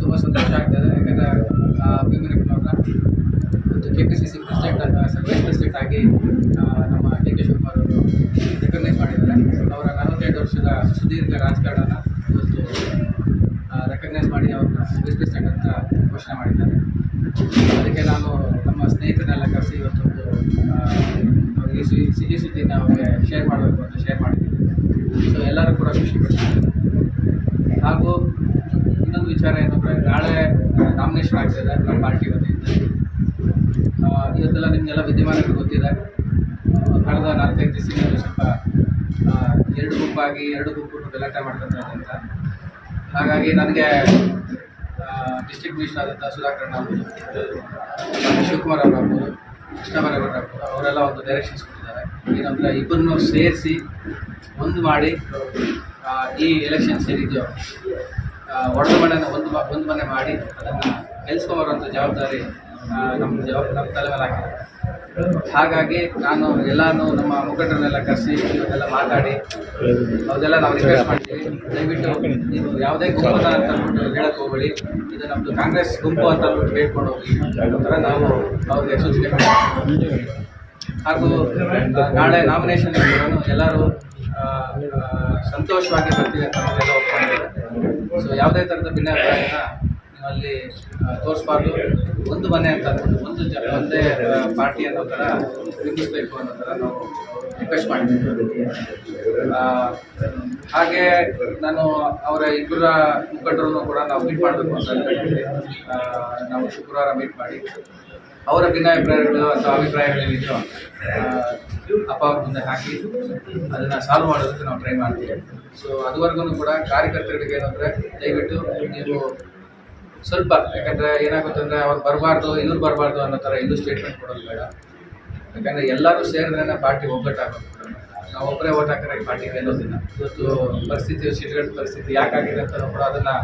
ತುಂಬ ಸಂತೋಷ ಆಗ್ತದೆ. ಯಾಕಂದರೆ ಭೀಮರಿಪ್ಪನವ್ರನ್ನ ಮತ್ತು K P C C president ಅಂತ ವೈಸ್ ಪ್ರೆಸಿಡೆಂಟ್ ಆಗಿ ನಮ್ಮ ಡಿ ಕೆ ಶಿವಕುಮಾರ್ ಅವರು ರೆಕಗ್ನೈಸ್ ಮಾಡಿದ್ದಾರೆ. ಅವರ ನಲವತ್ತೆಂಟು ವರ್ಷದ ಸುದೀರ್ಘ ರಾಜಕಾರಣನ ಇವತ್ತು ರೆಕಗ್ನೈಸ್ ಮಾಡಿ ಅವ್ರನ್ನ ವೈಸ್ ಪ್ರೆಸಿಡೆಂಟ್ ಅಂತ ಘೋಷಣೆ ಮಾಡಿದ್ದಾರೆ. ಅದಕ್ಕೆ ನಾನು ನಮ್ಮ ಸ್ನೇಹಿತರನ್ನೆಲ್ಲ ಕರೆಸಿ ಇವತ್ತು ಅವರಿಗೆ ಸಿಹಿ ಸುದ್ದಿನ ಅವ್ರಿಗೆ ಶೇರ್ ಮಾಡಬೇಕು ಅಂತ ಶೇರ್ ಮಾಡಿದ್ದೀನಿ. ಸೊ ಎಲ್ಲರೂ ಕೂಡ ಖುಷಿ ಪಡ್ತಾರೆ. ಹಾಗೂ ಇನ್ನೊಂದು ವಿಚಾರ ಏನಂದರೆ ನಾಳೆ ನಾಮಿನೇಷನ್ ಆಗ್ತಿದೆ ನಮ್ಮ ಪಾರ್ಟಿ ವತಿಯಿಂದ. ಇವತ್ತೆಲ್ಲ ನಿಮಗೆಲ್ಲ ವಿದ್ಯಮಾನಗಳು ಗೊತ್ತಿದೆ. ಕಳೆದ ನಾಲ್ಕೈದು ದಿವಸದಿಂದ ಸ್ವಲ್ಪ ಎರಡು ಗುಂಪಾಗಿ, ಎರಡು ಗುಂಪು ಗಲಾಟೆ ಮಾಡ್ಕೊತಾರೆ ಅಂತ. ಹಾಗಾಗಿ ನನಗೆ ಡಿಸ್ಟ್ರಿಕ್ಟ್ ಮಿನಿಸ್ಟರ್ ಆದಂಥ ಸುಧಾಕರ್ ಆಗ್ಬೋದು ಶಿವಕುಮಾರ್ ಅವರು ಆಗ್ಬೋದು ಅವರೆಲ್ಲ ಒಂದು ಡೈರೆಕ್ಷನ್ಸ್ ಕೊಟ್ಟಿದ್ದಾರೆ. ಏನಂದರೆ ಇಬ್ಬರನ್ನು ಸೇರಿಸಿ ಒಂದು ಮಾಡಿ ಈ ಎಲೆಕ್ಷನ್ ಏನಿದೆಯೋ ಒಡೆದ ಮನೆಯನ್ನು ಒಂದು ಒಂದು ಮನೆ ಮಾಡಿ ಅದನ್ನು ಗೆಲ್ಸ್ಕೊಂಬರುವಂಥ ಜವಾಬ್ದಾರಿ ನಮ್ಮ ಜವಾಬ್ ನಮ್ಮ ತಲೆ ಮೇಲೆ ಹಾಕಿದೆ ಹಾಗಾಗಿ ನಾನು ಎಲ್ಲಾನು ನಮ್ಮ ಮುಖಂಡರನ್ನೆಲ್ಲ ಕರೆಸಿ, ಇವತ್ತೆಲ್ಲ ಮಾತಾಡಿ ಅವೆಲ್ಲ ನಾವು ರಿಕ್ವೆಸ್ಟ್ ಮಾಡ್ತೀವಿ. ದಯವಿಟ್ಟು ನೀವು ಯಾವುದೇ ಗುಂಪು ಅಂತ ಅಂದ್ಬಿಟ್ಟು ಹೇಳಕ್ಕೆ ಹೋಗ್ಬೇಡಿ. ಇದು ನಮ್ಮದು ಕಾಂಗ್ರೆಸ್ ಗುಂಪು ಅಂತ ಅಂದ್ಬಿಟ್ಟು ಹೇಳ್ಕೊಂಡು ಹೋಗಿ. ಥರ ನಾವು ಅವ್ರಿಗೆ ಸೂಚನೆ ಮಾಡ್ತೀವಿ ಹಾಗೂ ನಾಳೆ ನಾಮಿನೇಷನ್ ಎಲ್ಲರೂ ಸಂತೋಷವಾಗಿ ಬರ್ತೀವಿ ಅಂತ ಸೊ ಯಾವುದೇ ಥರದ ಭಿನ್ನಾಭಿಪ್ರಾಯನ ನೀವು ಅಲ್ಲಿ ತೋರಿಸ್ಬಾರ್ದು. ಒಂದು ಮನೆ ಅಂತ ಒಂದು ಜನ ಒಂದೇ ಪಾರ್ಟಿ ಅನ್ನೋ ಥರ ಬಿಂಬಿಸ್ಬೇಕು ಅನ್ನೋ ಥರ ನಾವು ರಿಕ್ವೆಸ್ಟ್ ಮಾಡಿದ್ದೀವಿ. ಹಾಗೆ ನಾನು ಅವರ ಇಬ್ಬರ ಮುಖಂಡರನ್ನು ಕೂಡ ನಾವು ಮೀಟ್ ಮಾಡಬೇಕು ಅಂತ ನಾವು ಶುಕ್ರವಾರ ಮೀಟ್ ಮಾಡಿ. ಅವರ ಭಿನ್ನಾಭಿಪ್ರಾಯಗಳು ಅಥವಾ ಅಭಿಪ್ರಾಯಗಳೇನಿದೆಯೋ ಆ, ಅಪ್ಪ ಮುಂದೆ ಹಾಕಿ ಅದನ್ನು ಸಾಲ್ವ್ ಮಾಡೋದಕ್ಕೆ ನಾವು ಟ್ರೈ ಮಾಡ್ತೀವಿ. ಸೊ ಅದುವರೆಗೂ ಕೂಡ ಕಾರ್ಯಕರ್ತರಿಗೆ ಏನಂದರೆ ದಯವಿಟ್ಟು ನೀವು ಸ್ವಲ್ಪ, ಯಾಕಂದರೆ ಏನಾಗುತ್ತೆ ಅಂದರೆ ಅವ್ರು ಬರಬಾರ್ದು, ಇವ್ರು ಬರಬಾರ್ದು ಅನ್ನೋ ಥರ ಇನ್ನೂ ಸ್ಟೇಟ್ಮೆಂಟ್ ಕೊಡೋದು ಬೇಡ. ಯಾಕಂದರೆ ಎಲ್ಲರೂ ಸೇರಿದ್ರೆ ಪಾರ್ಟಿ ಒಗ್ಗಟ್ಟಾಗೋದು. ನಾವು ಒಬ್ಬರೇ ಓಟ್ ಹಾಕಿದ್ರೆ ಈ ಪಾರ್ಟಿ ಗೆಲ್ಲೋದಿಲ್ಲ. ಇವತ್ತು ಪರಿಸ್ಥಿತಿ ಸೀಟ್ಗಳ ಪರಿಸ್ಥಿತಿ ಯಾಕಾಗಿದೆ ಅಂತ ಕೂಡ ಅದನ್ನು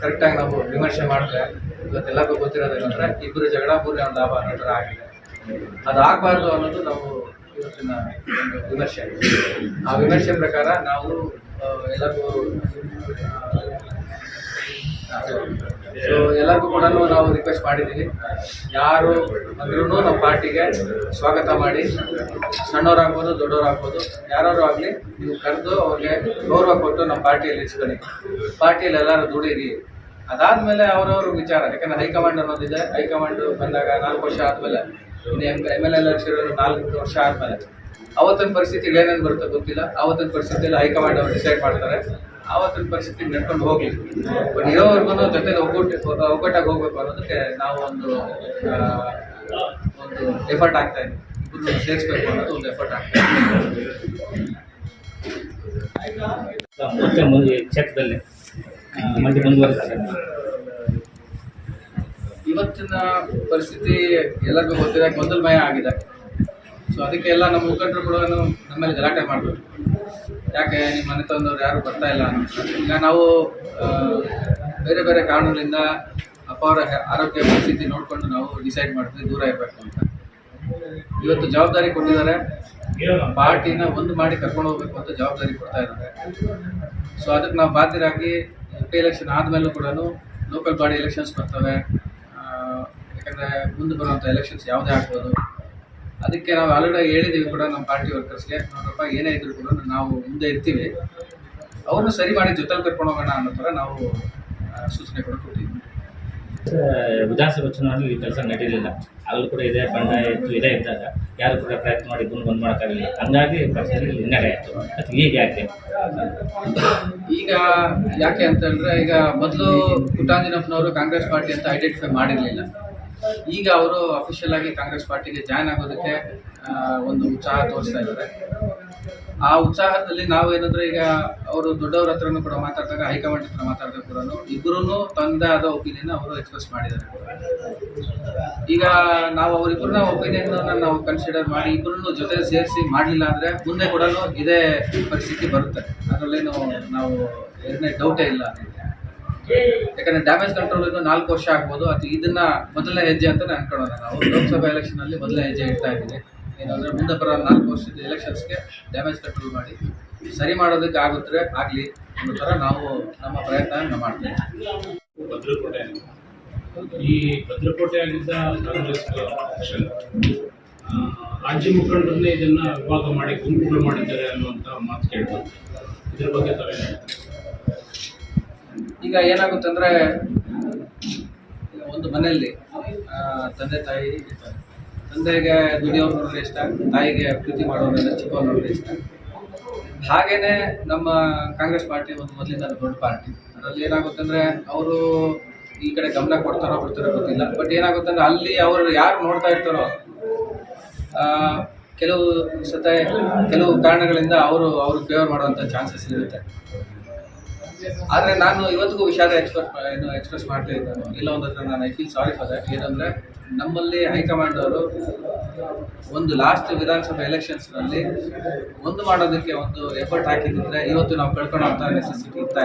ಕರೆಕ್ಟಾಗಿ ನಾವು ವಿಮರ್ಶೆ ಮಾಡಿದ್ರೆ ಇವತ್ತೆಲ್ಲರಿಗೂ ಗೊತ್ತಿರೋದೇನಂದ್ರೆ ಇಬ್ಬರು ಜಗಳ ಮೂರನೇ ಒಂದು ಲಾಭ ಅನ್ನೋ ಥರ ಆಗಿದೆ. ಅದಾಗಬಾರ್ದು ಅನ್ನೋದು ನಾವು ಇವತ್ತಿನ ಒಂದು ವಿಮರ್ಶೆ. ಆ ವಿಮರ್ಶೆ ಪ್ರಕಾರ ನಾವು ಎಲ್ಲರಿಗೂ ಸೊ, ಎಲ್ಲರಿಗೂ ಕೂಡ ನಾವು ರಿಕ್ವೆಸ್ಟ್ ಮಾಡಿದ್ದೀವಿ. ಯಾರು ಅಂದ್ರೂ ನಮ್ಮ ಪಾರ್ಟಿಗೆ ಸ್ವಾಗತ ಮಾಡಿ. ಸಣ್ಣವರಾಗ್ಬೋದು, ದೊಡ್ಡವರಾಗ್ಬೋದು ಯಾರು ಆಗಲಿ ನೀವು ಕರೆದು ಅವ್ರಿಗೆ ಗೌರವ ಕೊಟ್ಟು ನಮ್ಮ ಪಾರ್ಟಿಯಲ್ಲಿ ಇಸ್ಕೊಳ್ಳಿ. ಪಾರ್ಟಿಯಲ್ಲಿ ಎಲ್ಲರೂ ದುಡೀರಿ. ಅದಾದಮೇಲೆ ಅವರವ್ರ ವಿಚಾರ, ಯಾಕಂದ್ರೆ ಹೈಕಮಾಂಡ್ ಅನ್ನೋದಿದೆ. ಹೈಕಮಾಂಡ್ ಬಂದಾಗ ನಾಲ್ಕು ವರ್ಷ ಆದಮೇಲೆ ಎಂ ಎಂ ಎಲ್ ಒಂದು ನಾಲ್ಕು ವರ್ಷ ಆದಮೇಲೆ. ಅವತ್ತಿನ ಪರಿಸ್ಥಿತಿ ಏನೇನು ಬರುತ್ತೆ ಗೊತ್ತಿಲ್ಲ. ಅವತ್ತಿನ ಪರಿಸ್ಥಿತಿಯಲ್ಲಿ ಹೈಕಮಾಂಡ್ ಅವರು ಡಿಸೈಡ್ ಮಾಡ್ತಾರೆ. ಆವತ್ತಿನ ಪರಿಸ್ಥಿತಿ ನಡ್ಕೊಂಡು ಹೋಗ್ಲಿ. ಬಟ್ ಇರೋವರೆಗೂ ಜೊತೆ ಒಗ್ಗಟ್ಟು ಒಗ್ಗಟ್ಟಾಗಿ ಹೋಗ್ಬೇಕು ಅನ್ನೋದಕ್ಕೆ ನಾವು ಒಂದು ಒಂದು ಎಫರ್ಟ್ ಆಗ್ತಾ ಇದ್ದೀವಿ ಸೇರಿಸ್ಬೇಕು ಅನ್ನೋದು ಒಂದು ಎಫರ್ಟ್ ಆಗ್ತಾ ಇದೆ. ಮತ್ತೆ ಮುಂದೆ ಕ್ಷೇತ್ರದಲ್ಲಿ ಮತ್ತೆ ಮುಂದುವರಿತಾರೆ. ಇವತ್ತಿನ ಪರಿಸ್ಥಿತಿ ಎಲ್ಲರಿಗೂ ಗೊತ್ತಿದೆ ಗೊಂದಲಮಯ ಆಗಿದೆ. ಸೊ ಅದಕ್ಕೆ ಎಲ್ಲ ನಮ್ಮ ಮುಖಂಡರು ಕೂಡ ನಮ್ಮಲ್ಲಿ ಗಲಾಟೆ ಮಾಡಬೇಕು. ಯಾಕೆ ನಿಮ್ಮ ಮನೆ ತಂದವ್ರು ಯಾರು ಬರ್ತಾ ಇಲ್ಲ ಈಗ ನಾವು ಬೇರೆ ಬೇರೆ ಕಾರಣಗಳಿಂದ ಅಪ್ಪ ಅವರ ಆರೋಗ್ಯ ಪರಿಸ್ಥಿತಿ ನೋಡಿಕೊಂಡು ನಾವು ಡಿಸೈಡ್ ಮಾಡ್ತೀವಿ, ದೂರ ಇರಬೇಕು ಅಂತ. ಇವತ್ತು ಜವಾಬ್ದಾರಿ ಕೊಟ್ಟಿದ್ದಾರೆ. ಪಾರ್ಟಿನ ಒಂದು ಮಾಡಿ ಕರ್ಕೊಂಡು ಹೋಗ್ಬೇಕು ಅಂತ ಜವಾಬ್ದಾರಿ ಕೊಡ್ತಾ ಇದ್ದಾರೆ. ಸೊ ಅದಕ್ಕೆ ನಾವು ಬಾಧ್ಯರಾಗಿ ಎಂ ಎಲೆಕ್ಷನ್ ಆದಮೇಲೂ ಕೂಡ ಲೋಕಲ್ ಬಾಡಿ ಎಲೆಕ್ಷನ್ಸ್ ಬರ್ತವೆ. ಯಾಕಂದರೆ ಮುಂದೆ ಬರುವಂಥ ಎಲೆಕ್ಷನ್ಸ್ ಯಾವುದೇ ಆಗ್ಬೋದು. ಅದಕ್ಕೆ ನಾವು ಆಲ್ರೆಡಿ ಹೇಳಿದ್ದೀವಿ ಕೂಡ ನಮ್ಮ ಪಾರ್ಟಿ ವರ್ಕರ್ಸ್ಗೆ ನೋಡಪ್ಪ ಏನೇ ಇದ್ರು ಕೂಡ ನಾವು ಮುಂದೆ ಇರ್ತೀವಿ. ಅವ್ರನ್ನ ಸರಿ ಮಾಡಿ ಜೊತೆಲಿ ಕರ್ಕೊಂಡು ಹೋಗೋಣ ಅನ್ನೋ ಥರ ನಾವು ಸೂಚನೆ ಕೂಡ ಕೊಟ್ಟಿದ್ವಿ ವಿಧಾನಸಭಾ ಚುನಾವಣೆಯಲ್ಲಿ ಈ ಕೆಲಸ ನಡೀಲಿಲ್ಲ. ಅಲ್ಲೂ ಕೂಡ ಇದೇ ಬಂಡಾಯ ಇತ್ತು ಇದೇ ಇದ್ದಾಗ ಯಾರು ಕೂಡ ಪ್ರಯತ್ನ ಮಾಡಿ ಬಂದು ಬಂದ್ ಮಾಡೋಕ್ಕಾಗಲಿಲ್ಲ. ಹಂಗಾಗಿ ಪ್ರಚಾರದಲ್ಲಿ ಹಿನ್ನಡೆ ಆಯಿತು. ಅದು ಈಗ ಯಾಕೆ? ಈಗ ಯಾಕೆ ಅಂತ ಹೇಳಿದ್ರೆ ಈಗ ಮೊದಲು ಪುಟ್ಟಾಂಜನಪ್ಪನವರು ಕಾಂಗ್ರೆಸ್ ಪಾರ್ಟಿ ಅಂತ ಐಡೆಂಟಿಫೈ ಮಾಡಿರಲಿಲ್ಲ. ಈಗ ಅವರು ಅಫಿಷಿಯಲ್ ಆಗಿ ಕಾಂಗ್ರೆಸ್ ಪಾರ್ಟಿಗೆ ಜಾಯ್ನ್ ಆಗೋದಕ್ಕೆ ಒಂದು ಉತ್ಸಾಹ ತೋರಿಸ್ತಾ ಇದ್ದಾರೆ. ಆ ಉತ್ಸಾಹದಲ್ಲಿ ನಾವು ಏನಂದ್ರೆ ಈಗ ಅವರು ದೊಡ್ಡವ್ರ ಹತ್ರನೂ ಕೂಡ ಮಾತಾಡಿದಾಗ, ಹೈಕಮಾಂಡ್ ಹತ್ರ ಮಾತಾಡಿದಾಗ ಕೂಡ ಇಬ್ಬರೂ ತಂದೆ ಆದ ಒಪಿನಿಯನ್ ಅವರು ಎಕ್ಸ್ಪ್ರೆಸ್ ಮಾಡಿದ್ದಾರೆ. ಈಗ ನಾವು ಅವರಿಬ್ಬರನ್ನ ಒಪಿನಿಯನ್ ನಾವು ಕನ್ಸಿಡರ್ ಮಾಡಿ ಇಬ್ಬರನ್ನು ಜೊತೆ ಸೇರಿಸಿ ಮಾಡಲಿಲ್ಲ ಅಂದ್ರೆ ಮುಂದೆ ಕೂಡ ಇದೇ ಪರಿಸ್ಥಿತಿ ಬರುತ್ತೆ. ಅದರಲ್ಲೇನು ನಾವು ಎರಡನೇ ಡೌಟೇ ಇಲ್ಲ. ಯಾಕಂದ್ರೆ ಡ್ಯಾಮೇಜ್ ಕಂಟ್ರೋಲ್ ಇನ್ನು ನಾಲ್ಕು ವರ್ಷ ಆಗ್ಬೋದು. ಅದು ಇದನ್ನ ಮೊದಲನೇ ಹೆಜ್ಜೆ ಅಂತ ಅನ್ಕೊಳ್ಳೋಣ ನಾವು ಲೋಕಸಭಾ ಎಲೆಕ್ಷನ್ ಅಲ್ಲಿ ಮೊದಲನೇ ಹೆಜ್ಜೆ ಇಡ್ತಾ ಇದ್ದೀವಿ. ಏನಂದ್ರೆ ಮುಂದೆ ಬರೋ ನಾಲ್ಕು ವರ್ಷದ ಎಲೆಕ್ಷನ್ಸ್ಗೆ ಡ್ಯಾಮೇಜ್ ಕಂಟ್ರೋಲ್ ಮಾಡಿ. ಸರಿ ಮಾಡೋದಕ್ಕೆ ಆಗುತ್ತೆ ಆಗಲಿ ಅನ್ನೋ ಥರ ನಾವು ನಮ್ಮ ಪ್ರಯತ್ನ ಮಾಡ್ತೇವೆ. ಭದ್ರಕೋಟೆ. ಈ ಭದ್ರಕೋಟೆ ಕಾಂಗ್ರೆಸ್ ಪಕ್ಷ ಆ, ರಾಜ್ಯ ಮುಖಂಡರನ್ನೇ ಇದನ್ನ ವಿಭಾಗ ಮಾಡಿ ಗುಂಪುಗಳು ಮಾಡಿದ್ದಾರೆ ಅನ್ನುವಂಥ ಮಾತು ಕೇಳ್ಬೋದು. ಇದ್ರ ಬಗ್ಗೆ ಹೇಳ್ತೀರಿ? ಈಗ ಏನಾಗುತ್ತಂದ್ರೆ, ಒಂದು ಮನೆಯಲ್ಲಿ ತಂದೆ ತಾಯಿ ತಂದೆಗೆ ದುಡಿಯೋರು ನೋಡಿದ್ರೆ ಇಷ್ಟ, ತಾಯಿಗೆ ಪ್ರೀತಿ ಮಾಡೋರೆಲ್ಲ ಚಿಕ್ಕವ್ರು ನೋಡಿದ್ರೆ ಇಷ್ಟ. ಹಾಗೇನೆ ನಮ್ಮ ಕಾಂಗ್ರೆಸ್ ಪಾರ್ಟಿ ಒಂದು ಮೊದಲಿಂದ ದೊಡ್ಡ ಪಾರ್ಟಿ. ಅದರಲ್ಲಿ ಏನಾಗುತ್ತೆ ಅಂದ್ರೆ ಅವರು ಈ ಕಡೆ ಗಮನ ಕೊಡ್ತಾರೋ ಬಿಡ್ತಾರೋ ಗೊತ್ತಿಲ್ಲ. ಬಟ್ ಏನಾಗುತ್ತೆ ಅಂದ್ರೆ ಅಲ್ಲಿ ಅವರು ಯಾರು ನೋಡ್ತಾ ಇರ್ತಾರೋ ಕೆಲವು ಸತ ಕೆಲವು ಕಾರಣಗಳಿಂದ ಅವರು ಅವರು ಫೇವರ್ ಮಾಡುವಂಥ ಚಾನ್ಸಸ್ ಇರುತ್ತೆ. ಆದರೆ ನಾನು ಇವತ್ತಿಗೂ ವಿಷಾದ ಎಕ್ಸ್ಪ್ರೆಸ್ ಏನು ಎಕ್ಸ್ಪ್ರೆಸ್ ಮಾಡ್ತಾ ಇದ್ದಾನೆ. ಇಲ್ಲ ಒಂದು ಹತ್ರ ನಾನು I feel sorry for that ಏನಂದರೆ, ನಮ್ಮಲ್ಲಿ ಹೈಕಮಾಂಡ್ ಅವರು ಒಂದು ಲಾಸ್ಟ್ ವಿಧಾನಸಭಾ ಎಲೆಕ್ಷನ್ಸ್ನಲ್ಲಿ ಒಂದು ಮಾಡೋದಕ್ಕೆ ಒಂದು ಎಫರ್ಟ್ ಹಾಕಿದ್ರೆ ಇವತ್ತು ನಾವು ಕಳ್ಕೊಳ್ಳೋಂಥ ನೆಸೆಸಿಟಿ ಇರ್ತಾ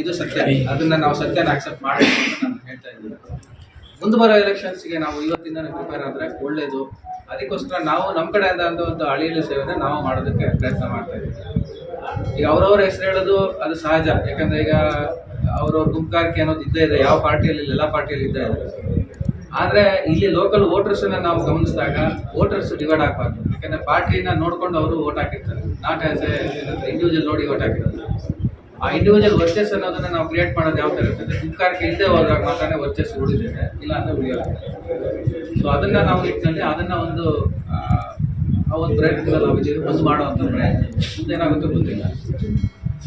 ಇದು ಸತ್ಯ. ಅದನ್ನು ನಾವು ಸತ್ಯನ ಅಕ್ಸೆಪ್ಟ್ ಮಾಡಬೇಕು ಅಂತ ನಾನು ಹೇಳ್ತಾ ಇದ್ದೀನಿ. ಮುಂದೆ ಬರೋ ಎಲೆಕ್ಷನ್ಸ್ಗೆ ನಾವು ಇವತ್ತಿಂದ ಪ್ರಿಪೇರ್ ಆದರೆ ಒಳ್ಳೆಯದು ಅದಕ್ಕೋಸ್ಕರ ನಾವು ನಮ್ಮ ಕಡೆಯಿಂದ ಒಂದು ಅಳಿಯಲು ಸೇವೆ ನಾವು ಮಾಡೋದಕ್ಕೆ ಪ್ರಯತ್ನ ಮಾಡ್ತಾ ಇದ್ದೀವಿ. ಈಗ ಅವ್ರವ್ರ ಹೆಸರು ಹೇಳೋದು ಅದು ಸಹಜ. ಯಾಕಂದ್ರೆ ಈಗ ಅವ್ರವ್ರ ಗುಂಪುಗಾರಿಕೆ ಅನ್ನೋದು ಇದ್ದೇ ಇದೆ. ಯಾವ ಪಾರ್ಟಿಯಲ್ಲಿ ಎಲ್ಲ ಪಾರ್ಟಿಯಲ್ಲಿ ಇದ್ದೇ ಇದೆ. ಆದ್ರೆ ಇಲ್ಲಿ ಲೋಕಲ್ ವೋಟರ್ಸ್ ನಾವು ಗಮನಿಸಿದಾಗ ವೋಟರ್ಸ್ ಡಿವೈಡ್ ಆಗಬಾರ್ದು. ಯಾಕಂದ್ರೆ ಪಾರ್ಟಿನ ನೋಡ್ಕೊಂಡು ಅವರು ವೋಟ್ ಹಾಕಿರ್ತಾರೆ. ನಾಟ್ ಆಸ್ ಎ ಇಂಡಿವಿಜುವಲ್ ನೋಡಿ ವೋಟ್ ಹಾಕಿರ್ತಾರೆ ಆ ಇಂಡಿವಿಜುವಲ್ ವರ್ಚಸ್ ಅನ್ನೋದನ್ನ ನಾವು ಕ್ರಿಯೇಟ್ ಮಾಡೋದು ಯಾವ ಥರ ಇರ್ತದೆ ಗುಂಪುಗಾರಿಕೆ ಇಲ್ಲದೆ ಹೋದಾಗ ಮಾತ್ರ ವರ್ಚಸ್ ಉಳಿದಿದೆ ಇಲ್ಲ ಅಂದ್ರೆ ಉಳಿಯೋಲ್ಲ. ಸೊ ಅದನ್ನ ನಾವು ನಿಟ್ಟಿನಲ್ಲಿ ಅದನ್ನ ಒಂದು ಆ, ಒಂದು ಪ್ರಯತ್ನದಲ್ಲಿ ನಾವು ಬಂದ್ ಒಂದು ಮಾಡುವಂಥ ಪ್ರಯತ್ನ. ಮುಂದೆ ಏನಾಗುತ್ತೋ ಗೊತ್ತಿಲ್ಲ.